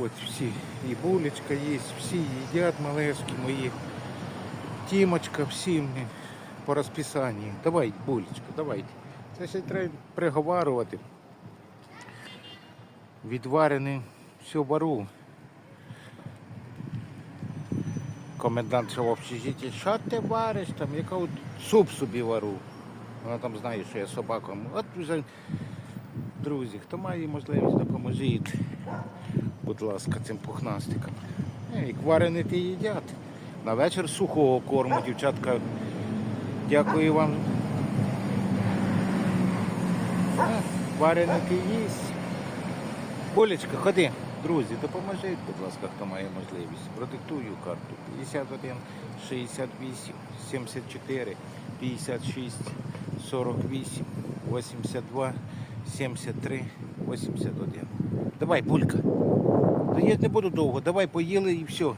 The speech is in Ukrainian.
От всі. І булечка є, всі їдять малешки мої. Тімочка, всі по розписанню. Давай, булечка, давайте. Це ще треба приговарювати. Відварене все вару. Комендант що в общежитті, що ти вариш там? Я кажу, суп собі вару. Вона там знає, що я собаком. От вже, друзі, хто має можливість, допоможіть, будь ласка, цим пухнастикам. Е, Як їдять. На вечір сухого корму, дівчатка. Дякую вам. Е, Варене ти їсть. Болечка, ходи. Друзі, допоможіть, будь ласка, хто має можливість. Продиктую карту 51 68 74 56 48 82 73 81. Давай, булька. Я не буду довго, давай поїли і все.